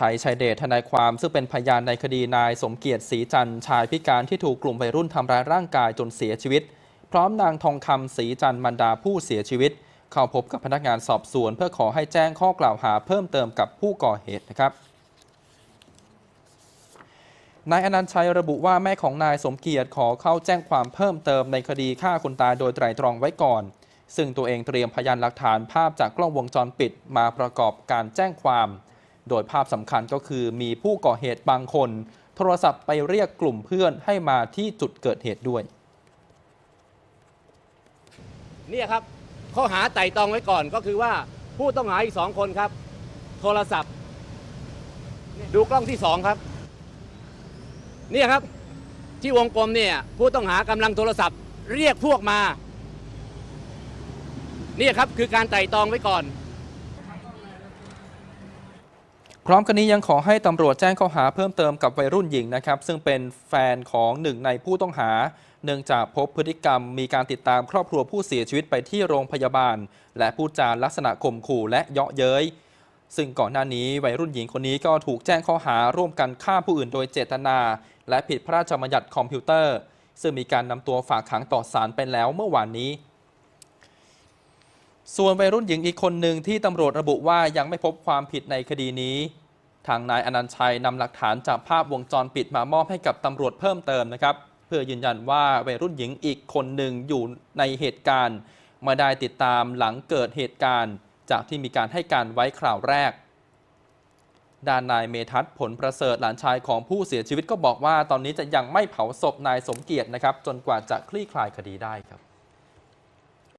ชัยชัยเดชทนายความซึ่งเป็นพยานในคดีนายสมเกียรติศรีจันทร์ชายพิการที่ถูกกลุ่มวัยรุ่นทำร้ายร่างกายจนเสียชีวิต พร้อมนางทองคำศรีจันทร์มันดาผู้เสียชีวิต เข้าพบกับพนักงานสอบสวน เพื่อขอให้แจ้งข้อกล่าวหาเพิ่มเติมกับผู้ก่อเหตุนะครับนายอนันต์ชัยระบุว่าแม่ของนายสมเกียรติขอเข้าแจ้งความเพิ่มเติมในคดีฆ่าคนตายโดยไตรตรองไว้ก่อน ซึ่งตัวเองเตรียมพยานหลักฐานภาพจากกล้องวงจรปิดมาประกอบการแจ้งความ โดยภาพสำคัญก็คือมีผู้ก่อเหตุบางคน โทรศัพท์ไปเรียกกลุ่มเพื่อนให้มาที่จุดเกิดเหตุด้วย เนี่ยครับข้อหาไต่ตองไว้ก่อนก็คือว่าผู้ต้องหาอีกสองคนครับ โทรศัพท์ ดูกล้องที่สองครับ เนี่ยครับ ที่วงกลมเนี่ยผู้ต้องหากำลังโทรศัพท์ เรียกพวกมา เนี่ยครับคือการไต่ตองไว้ก่อน พ ร้อมกันนี้ยังขอให้ตำรวจแจ้งข้อหาเพิ่มเติมกับวัยรุ่นหญิงนะครับ ซึ่งเป็นแฟนของหนึ่งในผู้ต้องหา เนื่องจากพบพฤติกรรมมีการติดตามครอบครัวผู้เสียชีวิตไปที่โรงพยาบาล และพูดจาลักษณะข่มขู่และเยาะเย้ยซึ่งก่อนหน้านี้วัยรุ่นหญิงคนนี้ก็ถูกแจ้งข้อหาร่วมกันฆ่าผู้อื่นโดยเจตนา และผิดพระราชบัญญัติคอมพิวเตอร์ ซึ่งมีการนำตัวฝากขังต่อศาลไปแล้วเมื่อวานนี้ ส่วนวัยรุ่นหญิงอีกคนหนึ่งที่ตำรวจระบุว่ายังไม่พบความผิดในคดีนี้ ทางนายอนันต์ชัยนำหลักฐานจากภาพวงจรปิดมามอบให้กับตำรวจเพิ่มเติมนะครับ เพื่อยืนยันว่าวัยรุ่นหญิงอีกคนหนึ่งอยู่ในเหตุการณ์ไม่ได้ติดตามหลังเกิดเหตุการณ์ จากที่มีการให้การไว้คราวแรก ด้านนายเมทัศผลประเสริฐหลานชายของผู้เสียชีวิตก็บอกว่า ตอนนี้จะยังไม่เผาศพนายสมเกียรตินะครับ จนกว่าจะคลี่คลายคดีได้ครับ